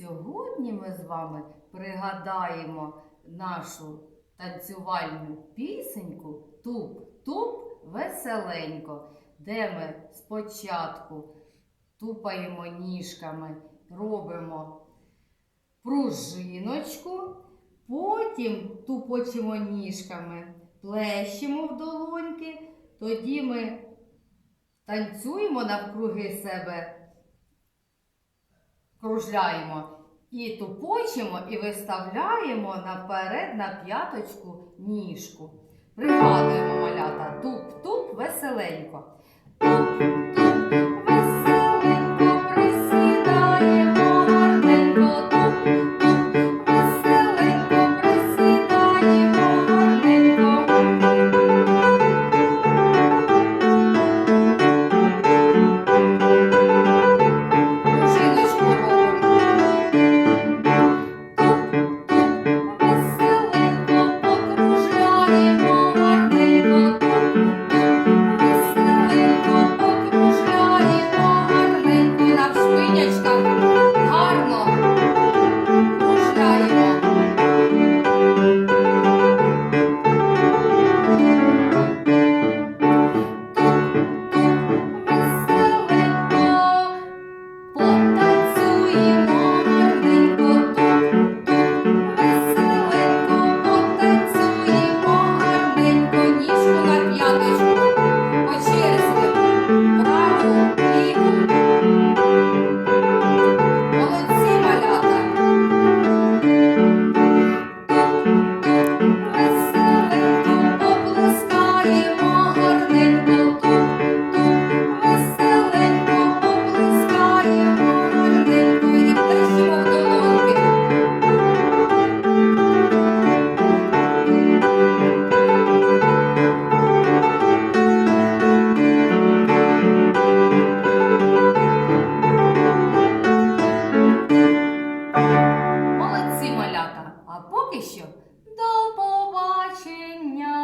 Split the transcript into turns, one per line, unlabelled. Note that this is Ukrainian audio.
сьогодні ми з вами пригадаємо нашу танцювальну пісеньку Туп-туп веселенько, де ми спочатку тупаємо ніжками, робимо пружиночку, потім тупочимо ніжками, плещемо в долоньки, тоді ми танцюємо навкруги себе, кружляємо і тупочимо, і виставляємо наперед на п'яточку ніжку. Пригадуємо малята туп-туп веселенько. Туп-туп поки. До побачення!